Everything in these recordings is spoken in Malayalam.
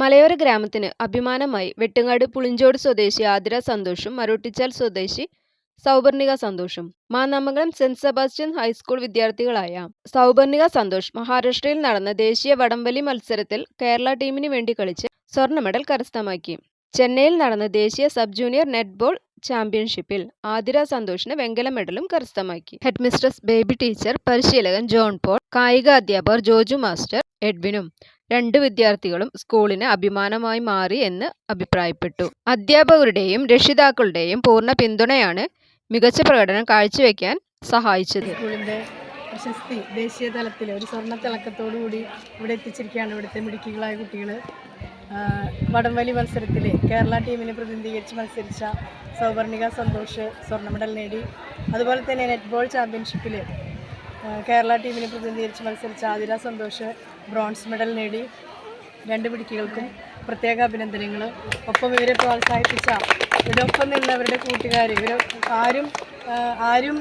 മലയോര ഗ്രാമത്തിന് അഭിമാനമായി വെട്ടുങ്ങാട് പുളിഞ്ചോട് സ്വദേശി ആതിര സന്തോഷും മരോട്ടിച്ചാൽ സ്വദേശി സൗപർണിക സന്തോഷും. മാനാമംഗലം സെന്റ് സെബാസ്റ്റ്യൻ ഹൈസ്കൂൾ വിദ്യാർത്ഥികളായ സൗപർണിക സന്തോഷ് മഹാരാഷ്ട്രയിൽ നടന്ന ദേശീയ വടംവലി മത്സരത്തിൽ കേരള ടീമിന് വേണ്ടി കളിച്ച് സ്വർണ മെഡൽ കരസ്ഥമാക്കി. ചെന്നൈയിൽ നടന്ന ദേശീയ സബ് ജൂനിയർ നെറ്റ്ബോൾ ചാമ്പ്യൻഷിപ്പിൽ ആതിര സന്തോഷിന് വെങ്കല മെഡലും കരസ്ഥമാക്കി. ഹെഡ്മിസ്ട്രസ് ബേബി ടീച്ചർ പരിശീലകൻ ജോൺ പോൾ കായിക അധ്യാപകർ ജോജു മാസ്റ്റർ എഡ്വിനും രണ്ട് വിദ്യാർത്ഥികളും സ്കൂളിന് അഭിമാനമായി മാറി എന്ന് അഭിപ്രായപ്പെട്ടു. അധ്യാപകരുടെയും രക്ഷിതാക്കളുടെയും പൂർണ പിന്തുണയാണ് മികച്ച പ്രകടനം കാഴ്ചവെക്കാൻ സഹായിച്ചത്. പ്രശസ്തി ദേശീയ തലത്തിൽ ഒരു സ്വർണ തിളക്കത്തോടു കൂടി ഇവിടെ എത്തിച്ചിരിക്കുകയാണ് ഇവിടുത്തെ മിടുക്കികളായ കുട്ടികൾ വടംവലി മത്സരത്തിൽ കേരള ടീമിനെ പ്രതിനിധീകരിച്ച് മത്സരിച്ച സൗവർണിക സന്തോഷ് സ്വർണ മെഡൽ നേടി. അതുപോലെ തന്നെ നെറ്റ്ബോൾ ചാമ്പ്യൻഷിപ്പിൽ കേരള ടീമിനെ പ്രതിനിധീകരിച്ച് മത്സരിച്ച ആതിര സന്തോഷ് ബ്രോൺസ് മെഡൽ നേടി. രണ്ട് പിടിക്കുകൾക്കും പ്രത്യേക അഭിനന്ദനങ്ങൾ. ഒപ്പം ഇവരെ പ്രോത്സാഹിപ്പിച്ച ഇവരൊപ്പം നിന്നവരുടെ കൂട്ടുകാർ ഇവർ ആരും ആരും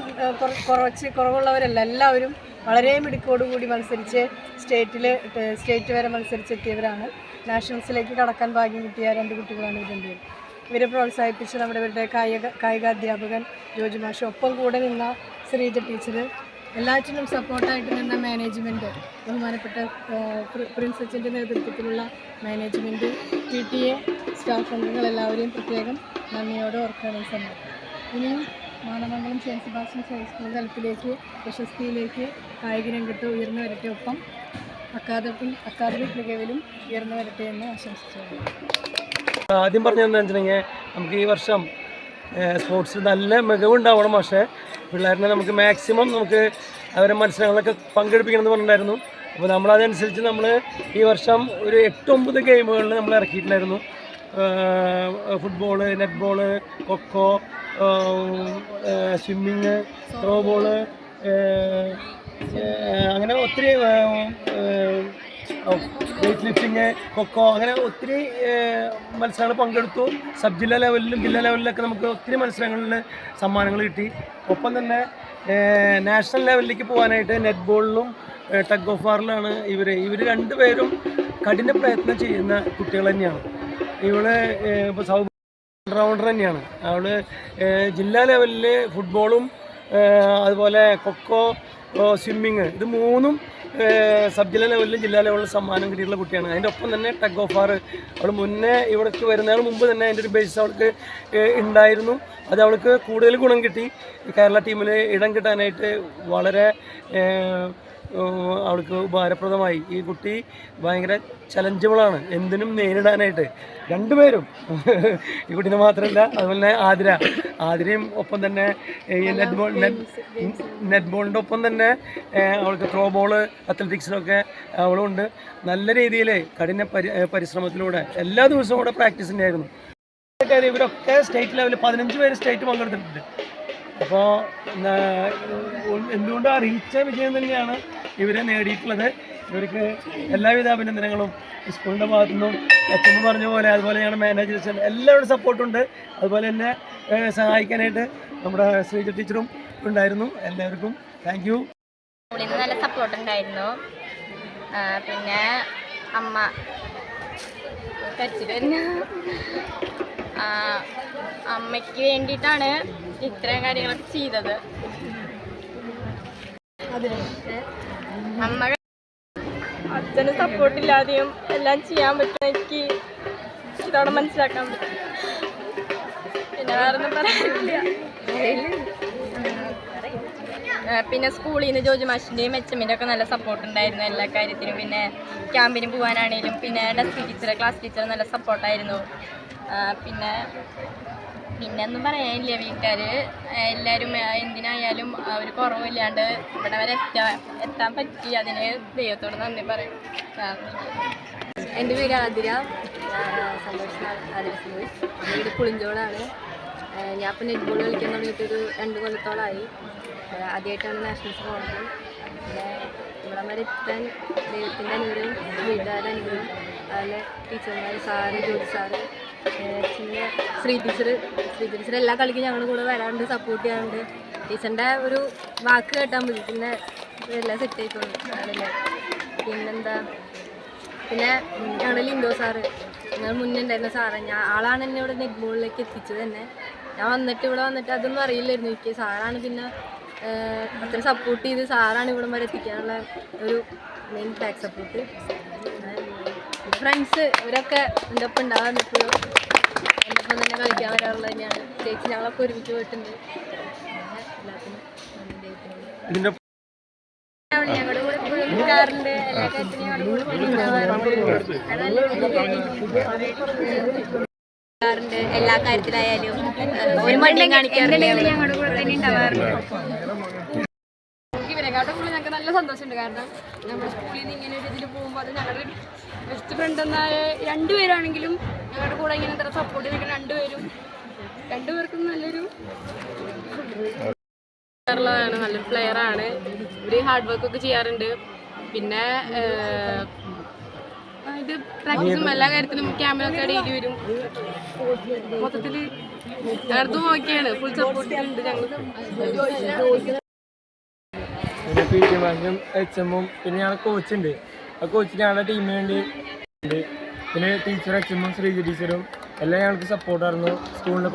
കുറച്ച് കുറവുള്ളവരല്ല. എല്ലാവരും വളരെ മിടുക്കോടുകൂടി മത്സരിച്ച് സ്റ്റേറ്റിൽ സ്റ്റേറ്റ് വരെ മത്സരിച്ചെത്തിയവരാണ്. നാഷണൽസിലേക്ക് കടക്കാൻ ഭാഗ്യം കിട്ടിയ രണ്ട് കുട്ടികളാണ് ഇതിന്റെ ഇവരെ പ്രോത്സാഹിപ്പിച്ച് നമ്മുടെ ഇവരുടെ കായിക കായികാധ്യാപകൻ ജോജു മാഷ് ഒപ്പം കൂടെ നിന്ന ശ്രീജ ടീച്ചർ എല്ലാറ്റിനും സപ്പോർട്ടായിട്ട് നിന്ന മാനേജ്മെന്റ് ബഹുമാനപ്പെട്ട പ്രിൻസ് അച്ഛന്റെ നേതൃത്വത്തിലുള്ള management P T A staff അംഗങ്ങൾ എല്ലാവരെയും പ്രത്യേകം നന്ദിയോടെ ഓർക്കുകയാണ് ഈ സമയത്ത് ഇനിയും മാനമംഗലം സെന്റ് സെബാസ്റ്റ്യൻസ് ഹൈസ്കൂൾ തലത്തിലേക്ക് പ്രശസ്തിയിലേക്ക് കായിക രംഗത്ത് ഉയർന്നു വരട്ടെ ഒപ്പം അക്കാദമിക് അക്കാദമിക് മികവിലും ഉയർന്നു വരട്ടെ എന്ന് ആശംസിച്ചു ആദ്യം പറഞ്ഞതെന്ന് വെച്ചിട്ടുണ്ടെങ്കിൽ നമുക്ക് ഈ വർഷം സ്പോർട്സിൽ നല്ല മികവുണ്ടാവണം പക്ഷേ പിള്ളേരിനെ നമുക്ക് മാക്സിമം നമുക്ക് അവരെ മത്സരങ്ങളൊക്കെ പങ്കെടുപ്പിക്കണമെന്ന് പറഞ്ഞിട്ടുണ്ടായിരുന്നു. അപ്പോൾ നമ്മളതനുസരിച്ച് നമ്മൾ ഈ വർഷം ഒരു എട്ടൊമ്പത് ഗെയിമുകളിൽ നമ്മൾ ഇറക്കിയിട്ടുണ്ടായിരുന്നു. Football netball kho kho swimming throw ball അങ്ങനെ ഒത്തിരി വെയ്റ്റ് ലിഫ്റ്റിങ് കൊക്കോ അങ്ങനെ ഒത്തിരി മത്സരങ്ങൾ പങ്കെടുത്തു. സബ് ജില്ലാ ലെവലിലും ജില്ലാ ലെവലിലൊക്കെ നമുക്ക് ഒത്തിരി മത്സരങ്ങളിൽ സമ്മാനങ്ങൾ കിട്ടി. ഒപ്പം തന്നെ നാഷണൽ ലെവലിലേക്ക് പോകാനായിട്ട് നെറ്റ് ബോളിലും ടഗ് ഓഫ് വാറിലാണ് ഇവർ ഇവർ രണ്ടുപേരും കഠിന പ്രയത്നം ചെയ്യുന്ന കുട്ടികൾ തന്നെയാണ്. ഇവൾ ഇപ്പോൾ സൗ റൗണ്ടർ തന്നെയാണ്. അവൾ ജില്ലാ ലെവലിൽ ഫുട്ബോളും അതുപോലെ കൊക്കോ സ്വിമ്മിങ് ഇത് മൂന്നും സബ് ജില്ലാ ലെവലിലും ജില്ലാ ലെവലിലും സമ്മാനം കിട്ടിയിട്ടുള്ള കുട്ടിയാണ്. അതിന്റെ ഒപ്പം തന്നെ ടഗ് ഓഫ് ആർ അവൾ മുന്നേ ഇവിടേക്ക് വരുന്നതിന് മുമ്പ് തന്നെ അതിന്റെ ഒരു ബേസ് അവൾക്ക് ഉണ്ടായിരുന്നു അത് അവൾക്ക് കൂടുതൽ ഗുണം കിട്ടി. കേരള ടീമിൽ ഇടം കിട്ടാനായിട്ട് വളരെ അവൾക്ക് ഉപകാരപ്രദമായി. ഈ കുട്ടി ഭയങ്കര ചലഞ്ചബിളാണ് എന്തിനും നേരിടാനായിട്ട്. രണ്ടുപേരും. ഈ കുട്ടീനെ മാത്രമല്ല അതുപോലെ തന്നെ ആതിര. ആതിരയും ഒപ്പം തന്നെ ഈ നെറ്റ് ബോൾ നെറ്റ് ബോളിന്റെ ഒപ്പം തന്നെ അവൾക്ക് ത്രോ ബോൾ അത്ലറ്റിക്സിലൊക്കെ അവളുണ്ട്. നല്ല രീതിയിൽ കഠിന പരി പരിശ്രമത്തിലൂടെ എല്ലാ ദിവസവും കൂടെ പ്രാക്ടീസിന്റെ ആയിരുന്നു കാര്യം ഇവരൊക്കെ സ്റ്റേറ്റ് ലെവലിൽ പതിനഞ്ച് പേര് സ്റ്റേറ്റ് പങ്കെടുത്തിട്ടുണ്ട്. അപ്പോൾ എന്തുകൊണ്ടും ആ റീച്ച വിജയം തന്നെയാണ് ഇവരെ നേടിയിട്ടുള്ളത്. ഇവർക്ക് എല്ലാവിധ അഭിനന്ദനങ്ങളും. സ്കൂളിന്റെ ഭാഗത്തു നിന്നും എച്ച് എം പറഞ്ഞ പോലെ അതുപോലെ ഞങ്ങളുടെ മാനേജേഴ്സ് എല്ലാവരുടെ സപ്പോർട്ടുണ്ട് അതുപോലെ തന്നെ സഹായിക്കാനായിട്ട് നമ്മുടെ ശ്രീജ ടീച്ചറും ഉണ്ടായിരുന്നു. എല്ലാവർക്കും താങ്ക് യു സ്കൂളിൽ നിന്ന് നല്ല സപ്പോർട്ട് ഉണ്ടായിരുന്നു. പിന്നെ അമ്മ അമ്മയ്ക്ക് വേണ്ടിയിട്ടാണ് ഇത്രയും കാര്യങ്ങളൊക്കെ ചെയ്തത്. അമ്മ അച്ഛന് സപ്പോർട്ടില്ലാതെയും എല്ലാം ചെയ്യാൻ പറ്റും എനിക്ക് ഇതോടെ മനസ്സിലാക്കാൻ പറ്റും. പിന്നെ വേറൊന്നും പറയാനില്ല. പിന്നെ സ്കൂളിൽ നിന്ന് ജോജി മാഷിന്റെയും എച്ചമ്മിന്റെ ഒക്കെ നല്ല സപ്പോർട്ട് ഉണ്ടായിരുന്നു എല്ലാ കാര്യത്തിനും. പിന്നെ ക്യാമ്പിന് പോകാനാണേലും പിന്നെ ഡെസ്ക് ടീച്ചർ ക്ലാസ് ടീച്ചർ നല്ല സപ്പോർട്ടായിരുന്നു പിന്നെ പിന്നെ ഒന്നും പറയാനില്ല വീട്ടുകാർ എല്ലാവരും എന്തിനായാലും അവർ കുറവില്ലാണ്ട് ഇവിടെ വരെ എത്താൻ എത്താൻ പറ്റി. അതിന് ദൈവത്തോട് നന്ദി പറയും. എന്റെ പേര് ആതിര. സന്തോഷ് ആദരിക്കുന്നത് വീട് പുളിഞ്ചോളാണ് ഞാൻ ഇപ്പം നെറ്റ് ബോൾ കളിക്കാൻ തുടങ്ങിയിട്ടൊരു രണ്ട് കൊല്ലത്തോളമായി ആദ്യമായിട്ടാണ് നാഷണൽസ് പോകുന്നത് പിന്നെ ഇവിടെ വരെ എത്താൻ ദൈവത്തിന്റെ അനുഗ്രഹം വീട്ടുകാരുടെ അനുഗ്രഹം അതുപോലെ ടീച്ചർമാർ sir Jolly sir Sree teacher Sree teacher എല്ലാ കളിക്കും ഞങ്ങളുടെ കൂടെ വരാറുണ്ട് സപ്പോർട്ട് ചെയ്യാറുണ്ട്. ടീച്ചറിന്റെ ഒരു വാക്ക് കേട്ടാൽ മതി പിന്നെ എല്ലാം സെറ്റ് ആയിക്കോളും. പിന്നെന്താ? പിന്നെ ഞങ്ങളുടെ ലിൻഡോ സാറ് ഞങ്ങൾ മുന്നേ ഉണ്ടായിരുന്ന സാറ് ഞാൻ ആളാണ് എന്നെ ഇവിടെ നെറ്റ്ബോളിലേക്ക് എത്തിച്ചത് തന്നെ. ഞാൻ വന്നിട്ട് ഇവിടെ വന്നിട്ട് അതൊന്നും അറിയില്ലായിരുന്നു എനിക്ക്. സാറാണ് പിന്നെ അത്ര സപ്പോർട്ട് ചെയ്ത് സാറാണ് ഇവിടം വരെ എത്തിക്കാനുള്ള ഒരു മെയിൻ ബാക്ക് സപ്പോർട്ട് ഫ്രണ്ട്സ് ഇവരൊക്കെ എന്റെ ഒപ്പം ഉണ്ടാകാൻ എപ്പോഴും ഒപ്പം തന്നെ കളിക്കാൻ വരാറുള്ളത് തന്നെയാണ്. ചേച്ചി ഞങ്ങളൊക്കെ ഒരുമിച്ച് പോയിട്ടുണ്ട്. ദൈവത്തിനോട്. ഞങ്ങളുടെ കൂടെ എപ്പോഴും നിൽക്കാറുണ്ട് എല്ലാ കാര്യത്തിനും ഞങ്ങളുടെ കൂടെ എപ്പോഴും ഉണ്ടാവാറുണ്ട് ഉണ്ടാവാറുണ്ട് എല്ലാ കാര്യത്തിലായാലും ഒരു മടിയും കാണിക്കാറില്ല ഞങ്ങളുടെ കൂടെ തന്നെ ഉണ്ടാവാറുണ്ട്. ഇവരെക്കാട്ടും കൂടുതൽ ഞങ്ങൾക്ക് നല്ല സന്തോഷമുണ്ട്. കാരണം നമ്മുടെ സ്കൂളിൽ നിന്ന് ഇങ്ങനെ ഒരു ഇതിൽ പോകുമ്പോൾ അത് ഞങ്ങളുടെ ബെസ്റ്റ് ഫ്രണ്ട് എന്നായ രണ്ടുപേരാണെങ്കിലും ഞങ്ങളുടെ കൂടെ ഇങ്ങനെ ഇത്ര സപ്പോർട്ട് ചെയ്ത് രണ്ടുപേരും. രണ്ടുപേർക്കും നല്ലൊരു ആണ് നല്ലൊരു പ്ലെയർ ആണ്. ഇവർ ഹാർഡ് വർക്ക് ഒക്കെ ചെയ്യാറുണ്ട്. പിന്നെ ഇത് പ്രാക്ടീസും എല്ലാ കാര്യത്തിലും ക്യാമ്പിലൊക്കെ ഡെയിലി വരും. മൊത്തത്തിൽ ഞങ്ങളടുത്ത് ഓക്കെയാണ് ഫുൾ സപ്പോർട്ട് ഉണ്ട് ഞങ്ങൾ പിന്നെ പി ടി മാഷും എച്ച് എമ്മും പിന്നെ ഞങ്ങളുടെ കോച്ചുണ്ട് ആ കോച്ചിന് ഞങ്ങളുടെ ടീമിന് പിന്നെ ടീച്ചർ എച്ച് എമ്മും ശ്രീജ ടീച്ചറും എല്ലാം ഞങ്ങൾക്ക് സപ്പോർട്ടായിരുന്നു സ്കൂളിന്റെ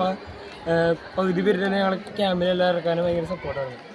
പകുതി പേര് തന്നെ ഞങ്ങൾ ക്യാമ്പിലെല്ലാം ഇറക്കാനും ഭയങ്കര സപ്പോർട്ടായിരുന്നു